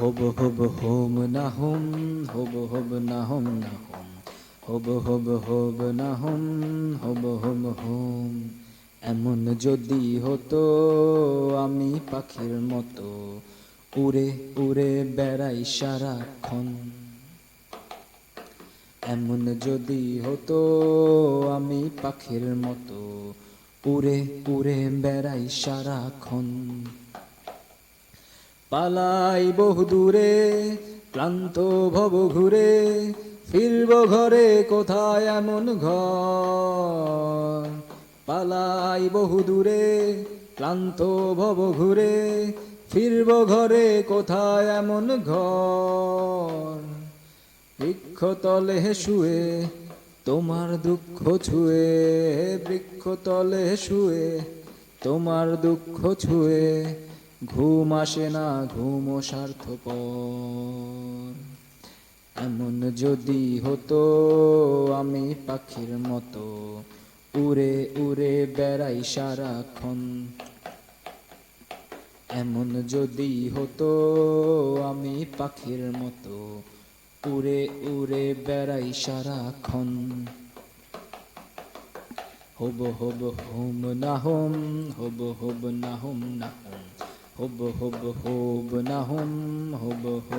হব হব হোম না হোম হব হব না হোম না হোম হব হব হব না হোম হব হব হোম এমন যদি হতো আমি পাখির মতো উড়ে উড়ে বেড়াই সারাক্ষণ। এমন যদি হতো আমি পাখির মতো উড়ে উড়ে বেড়াই সারাক্ষণ। পালাই বহু দূরে, ক্লান্ত ভব ঘুরে, ফিরব ঘরে কোথায় এমন ঘর? পালাই বহু দূরে, ক্লান্ত ভব ঘুরে, ফিরব ঘরে কোথায় এমন ঘর? বৃক্ষতলে শুয়ে, তোমার দুঃখ ছুঁয়ে, বৃক্ষতলে শুয়ে, তোমার দুঃখ ছুঁয়ে ঘুম আসে না ঘুম স্বার্থপর। এমন যদি হতো, আমি পাখির মতো উড়ে উড়ে বেড়াই সারাক্ষণ। এমন যদি হতো, আমি পাখির মতো উড়ে উড়ে বেড়াই সারাক্ষণ। হব হব হোম না হোম, হব হব না হোম না হোম। হব হব হব না হোম হব হব